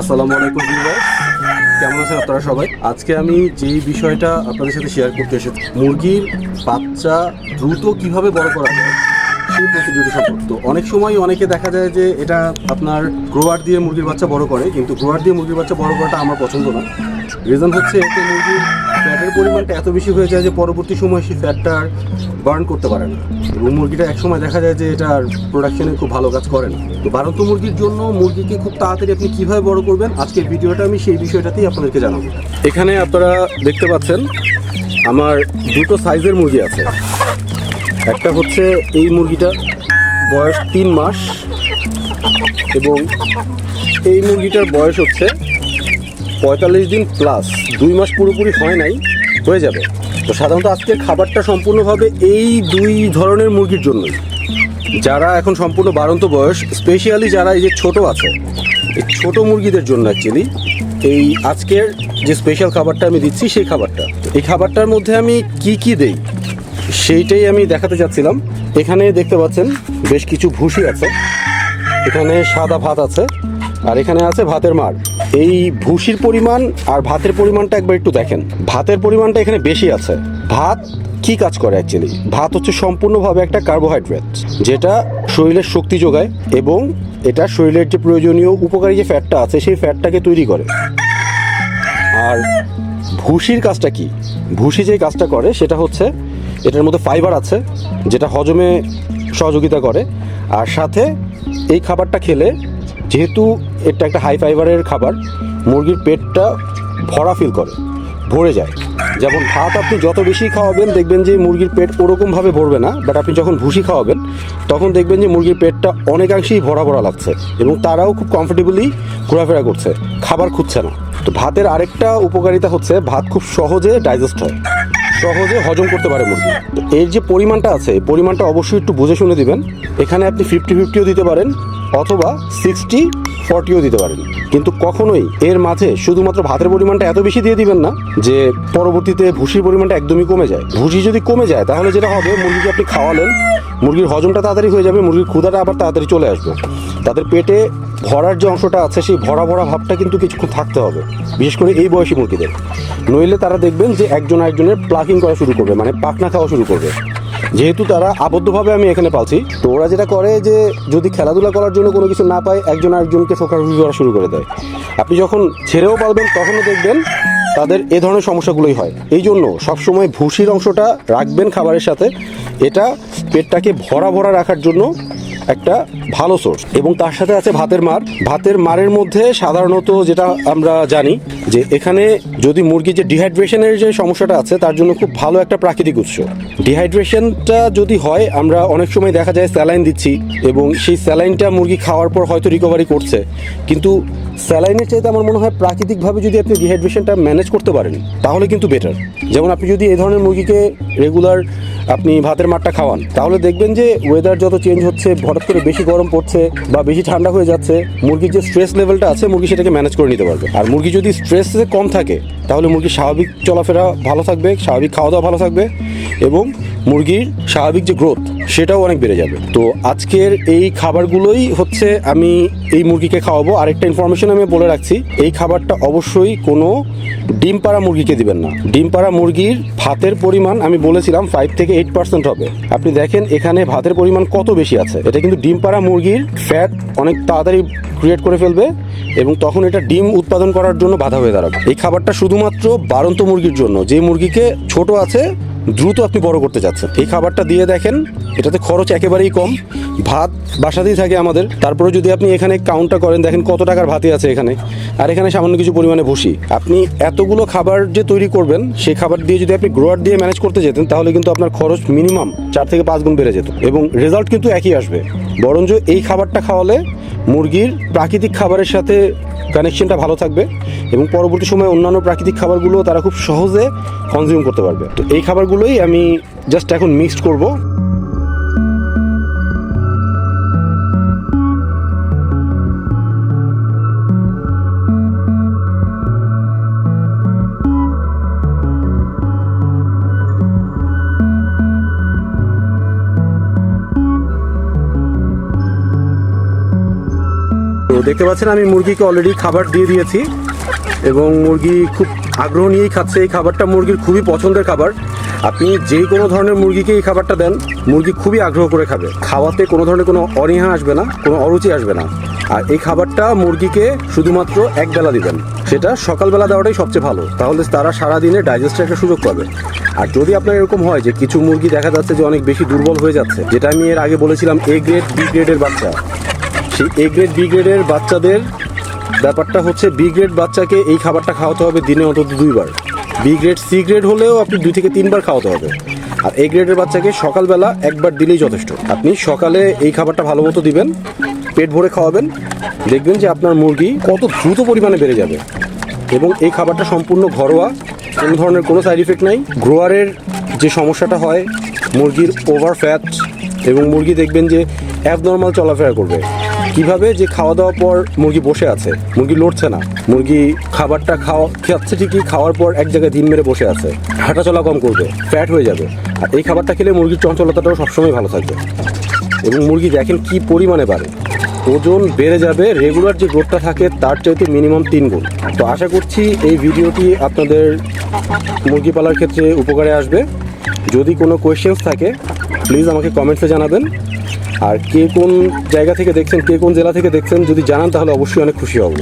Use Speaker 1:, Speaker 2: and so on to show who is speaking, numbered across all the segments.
Speaker 1: আসসালামু আলাইকুম ভিউয়ার্স। কেমন আছেন আপনারা সবাই? আজকে আমি যেই বিষয়টা আপনাদের সাথে শেয়ার করতে এসেছি, মুরগির বাচ্চা দ্রুত কীভাবে বড় করা যায়, সেই প্রসিডিউটি সম্পর্কিত। অনেক সময় অনেকে দেখা যায় যে এটা আপনার গ্রোয়ার দিয়ে মুরগির বাচ্চা বড় করে, কিন্তু গ্রোয়ার দিয়ে মুরগির বাচ্চা বড় করাটা আমার পছন্দ না। রিজন হচ্ছে এতে মুরগির ফ্যাটের পরিমাণটা এত বেশি হয়ে যায় যে পরবর্তী সময় সেই ফ্যাটটা আর বার্ন করতে পারে না। এবং মুরগিটা একসময় দেখা যায় যে এটা আর প্রোডাকশনে খুব ভালো কাজ করে না। তো বারন্ত মুরগির জন্য মুরগিকে খুব তাড়াতাড়ি আপনি কীভাবে বড় করবেন, আজকের ভিডিওটা আমি সেই বিষয়টাতেই আপনাদেরকে জানাব। এখানে আপনারা দেখতে পাচ্ছেন, আমার দুটো সাইজের মুরগি আছে। একটা হচ্ছে এই মুরগিটা, বয়স তিন মাস, এবং এই মুরগিটার বয়স হচ্ছে পঁয়তাল্লিশ দিন প্লাস দুই মাস পুরোপুরি হয় নাই, হয়ে যাবে। তো সাধারণত আজকের খাবারটা সম্পূর্ণভাবে এই দুই ধরনের মুরগির জন্যই। যারা এখন সম্পূর্ণ বারন্ত বয়স স্পেশালি যারা এই যে ছোট আছে, এই ছোট মুরগিদের জন্য অ্যাকচুয়ালি এই আজকের যে স্পেশাল খাবারটা আমি দিচ্ছি, সেই খাবারটা। এই খাবারটার মধ্যে আমি কি কি দেই, সেইটাই আমি দেখাতে চাচ্ছিলাম। এখানে দেখতে পাচ্ছেন বেশ কিছু ভুসি আছে, এখানে সাদা ভাত আছে, আর এখানে আছে ভাতের মার। এই ভুসির পরিমাণ আর ভাতের পরিমাণটা একবার একটু দেখেন। ভাতের পরিমাণটা এখানে বেশি আছে। ভাত কি কাজ করে অ্যাকচুয়ালি ভাত হচ্ছে সম্পূর্ণভাবে একটা কার্বোহাইড্রেট যেটা শরীরের শক্তি যোগায় এবং এটা শরীরের যে প্রয়োজনীয় উপকারী যে ফ্যাটটা আছে, সেই ফ্যাটটাকে তৈরি করে। আর ভুসির কাজটা কি? ভুসি যে কাজটা করে, সেটা হচ্ছে এটার মধ্যে ফাইবার আছে, যেটা হজমে সহযোগিতা করে। আর সাথে এই খাবারটা খেলে যেহেতু এটা একটা হাই ফাইবারের খাবার, মুরগির পেটটা ভরা ফিল করে, ভরে যায়। যেমন ভাত আপনি যত বেশি খাওয়াবেন, দেখবেন যে মুরগির পেট ওরকমভাবে ভরবে না বাট আপনি যখন ভুসি খাওয়াবেন, তখন দেখবেন যে মুরগির পেটটা অনেকাংশেই ভরা ভরা লাগছে এবং তারাও খুব কমফোর্টেবলি ঘোরাফেরা করছে, খাবার খুঁজছে না। তো ভাতের আরেকটা উপকারিতা হচ্ছে, ভাত খুব সহজে ডাইজেস্ট হয়, সহজে হজম করতে পারে মুরগি। এর যে পরিমাণটা আছে, পরিমাণটা অবশ্যই একটু বুঝে শুনে দিবেন। এখানে আপনি ফিফটি ফিফটিও দিতে পারেন অথবা সিক্সটি ফর্টিও দিতে পারেন। কিন্তু কখনোই এর মাঝে শুধুমাত্র ভাতের পরিমাণটা এত বেশি দিয়ে দিবেন না যে পরবর্তীতে ভুসির পরিমাণটা একদমই কমে যায়। ভুসি যদি কমে যায়, তাহলে যেটা হবে, মুরগিকে আপনি খাওয়ালেন, মুরগির হজমটা তাড়াতাড়ি হয়ে যাবে, মুরগির ক্ষুদাটা আবার তাড়াতাড়ি চলে আসবে। তাদের পেটে ভরার যে অংশটা আছে, সেই ভরা ভরা ভাবটা কিন্তু কিছুক্ষণ থাকতে হবে, বিশেষ করে এই বয়সী মুরগিদের। নইলে তারা দেখবেন যে একজন আরেকজনের প্লাকিং করা শুরু করবে মানে পাখনা খাওয়া শুরু করবে। যেহেতু তারা আবদ্ধভাবে আমি এখানে পালছি, তো ওরা যেটা করে যে যদি খেলাধুলা করার জন্য কোনো কিছু না পায়, একজন আরেকজনকে ফোকারুকি করা শুরু করে দেয়। আপনি যখন ছেড়েও পারবেন তখনও দেখবেন তাদের এ ধরনের সমস্যাগুলোই হয়। এই জন্য সবসময় ভুসির অংশটা রাখবেন খাবারের সাথে। এটা পেটটাকে ভরা ভরা রাখার জন্য একটা ভালো সোর্স এবং তার সাথে আছে ভাতের মার। ভাতের মারের মধ্যে সাধারণত যেটা আমরা জানি যে এখানে যদি মুরগির যে ডিহাইড্রেশনের যে সমস্যাটা আছে, তার জন্য খুব ভালো একটা প্রাকৃতিক উৎস। ডিহাইড্রেশনটা যদি হয়, আমরা অনেক সময় দেখা যায় স্যালাইন দিচ্ছি এবং সেই স্যালাইনটা মুরগি খাওয়ার পর হয়তো রিকভারি করছে। কিন্তু স্যালাইনের চাইতে আমার মনে হয় প্রাকৃতিকভাবে যদি আপনি ডিহাইড্রেশনটা ম্যানেজ করতে পারেন, তাহলে কিন্তু বেটার যেমন আপনি যদি এই ধরনের মুরগিকে রেগুলার আপনি ভাতের মাঠটা খাওয়ান, তাহলে দেখবেন যে ওয়েদার যত চেঞ্জ হচ্ছে, হঠাৎ করে বেশি গরম পড়ছে বা বেশি ঠান্ডা হয়ে যাচ্ছে, মুরগির যে স্ট্রেস লেভেলটা আছে, মুরগি সেটাকে ম্যানেজ করে নিতে পারবে। আর মুরগি যদি স্ট্রেসে কম থাকে, তাহলে মুরগির স্বাভাবিক চলাফেরা ভালো থাকবে, স্বাভাবিক খাওয়া দাওয়া ভালো থাকবে এবং মুরগির স্বাভাবিক যে গ্রোথ সেটাও অনেক বেড়ে যাবে। তো আজকের এই খাবারগুলোই হচ্ছে আমি এই মুরগিকে খাওয়াবো। আরেকটা ইনফরমেশন আমি বলে রাখছি, এই খাবারটা অবশ্যই কোনো ডিম পাড়া মুরগিকে দিবেন না। ডিম পাড়া মুরগির ভাতের পরিমাণ আমি বলেছিলাম ফাইভ থেকে এইট পার্সেন্ট হবে। আপনি দেখেন এখানে ভাতের পরিমাণ কত বেশি আছে। এটা কিন্তু ডিম পাড়া মুরগির ফ্যাট অনেক তাড়াতাড়ি ক্রিয়েট করে ফেলবে এবং তখন এটা ডিম উৎপাদন করার জন্য বাধা হয়ে দাঁড়াবে। এই খাবারটা শুধুমাত্র বারন্ত মুরগির জন্য। যে মুরগিকে ছোট আছে দ্রুত আপনি বড় করতে চাচ্ছেন। এই খাবারটা দিয়ে দেখেন, এটাতে খরচ একেবারেই কম। ভাত, বাসাতেই থাকে আমাদের। তারপরে যদি আপনি এখানে কাউন্টটা করেন, দেখেন কত টাকার ভাতই আছে এখানে। আর এখানে সামান্য কিছু পরিমাণে ভুসি। আপনি এতগুলো খাবার যে তৈরি করবেন সেই খাবার দিয়ে যদি আপনি গ্রোয়ার দিয়ে ম্যানেজ করতে যেতেন, তাহলে কিন্তু আপনার খরচ মিনিমাম চার থেকে পাঁচ গুণ বেড়ে যেত। এবং রেজাল্ট কিন্তু একই আসবে। বরঞ্চ এই খাবারটা খাওয়ালে মুরগির প্রাকৃতিক খাবারের সাথে কানেকশনটা ভালো থাকবে এবং পরবর্তী সময়ে অন্যান্য প্রাকৃতিক খাবারগুলো তারা খুব সহজে কনজিউম করতে পারবে। তো এই খাবারগুলোই আমি জাস্ট এখন মিক্সড করব। তো দেখতে পাচ্ছেন, আমি মুরগিকে অলরেডি খাবার দিয়ে দিয়েছি এবং মুরগি খুব আগ্রহ নিয়েই খাচ্ছে। এই খাবারটা মুরগির খুবই পছন্দের খাবার। আপনি যে কোনো ধরনের মুরগিকে এই খাবারটা দেন, মুরগি খুবই আগ্রহ করে খাবে। খাওয়াতে কোনো ধরনের কোনো অনীহা আসবে না, কোনো অরুচি আসবে না। আর এই খাবারটা মুরগিকে শুধুমাত্র এক বেলা দিবেন। সেটা সকালবেলা দেওয়াটাই সবচেয়ে ভালো। তাহলে তারা সারাদিনে ডাইজেস্টের একটা সুযোগ পাবে। আর যদি আপনার এরকম হয় যে কিছু মুরগি দেখা যাচ্ছে যে অনেক বেশি দুর্বল হয়ে যাচ্ছে, যেটা আমি এর আগে বলেছিলাম এ গ্রেড বি গ্রেডের বাচ্চা। সেই এ গ্রেড বি গ্রেডের বাচ্চাদের ব্যাপারটা হচ্ছে বি গ্রেড বাচ্চাকে এই খাবারটা খাওয়াতে হবে দিনে অন্তত দুইবার। বি গ্রেড সি গ্রেড হলেও আপনি দুই থেকে তিনবার খাওয়াতে হবে। আর এ গ্রেডের বাচ্চাকে সকালবেলা একবার দিলেই যথেষ্ট। আপনি সকালে এই খাবারটা ভালো মতো দিবেন, পেট ভরে খাওয়াবেন, দেখবেন যে আপনার মুরগি কত দ্রুত পরিমাণে বেড়ে যাবে। এবং এই খাবারটা সম্পূর্ণ ঘরোয়া, কোনো ধরনের কোনো সাইড ইফেক্ট নাই। গ্রোয়ারের যে সমস্যাটা হয়, মুরগির ওভার ফ্যাট এবং মুরগি দেখবেন যে অ্যাবনর্মাল চলাফেরা করবে। কীভাবে যে খাওয়া দাওয়ার পর মুরগি বসে আছে? মুরগি লড়ছে না। মুরগি খাবারটা খাওয়া খাচ্ছে ঠিকই, খাওয়ার পর এক জায়গায় দিন মেরে বসে আছে। হাঁটা চলা কম করবে ফ্যাট হয়ে যাবে। আর এই খাবারটা খেলে মুরগির চঞ্চলতাটাও সবসময় ভালো থাকবে। এবং মুরগি দেখেন কি পরিমাণে বাড়ে। ওজন বেড়ে যাবে রেগুলার যে গ্রোথটা থাকে, তার চাইতে মিনিমাম তিন গুণ। তো আশা করছি এই ভিডিওটি আপনাদের মুরগি পালার ক্ষেত্রে উপকারে আসবে। যদি কোনো কোয়েশ্চেন্স থাকে প্লিজ আমাকে কমেন্টসে জানাবেন। আর কে কোন জায়গা থেকে দেখছেন, কে কোন জেলা থেকে দেখছেন, যদি জানান তাহলে অবশ্যই অনেক খুশি হব।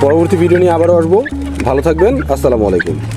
Speaker 1: পরবর্তী ভিডিও নিয়ে আবারও আসব। ভালো থাকবেন, আসসালামু আলাইকুম।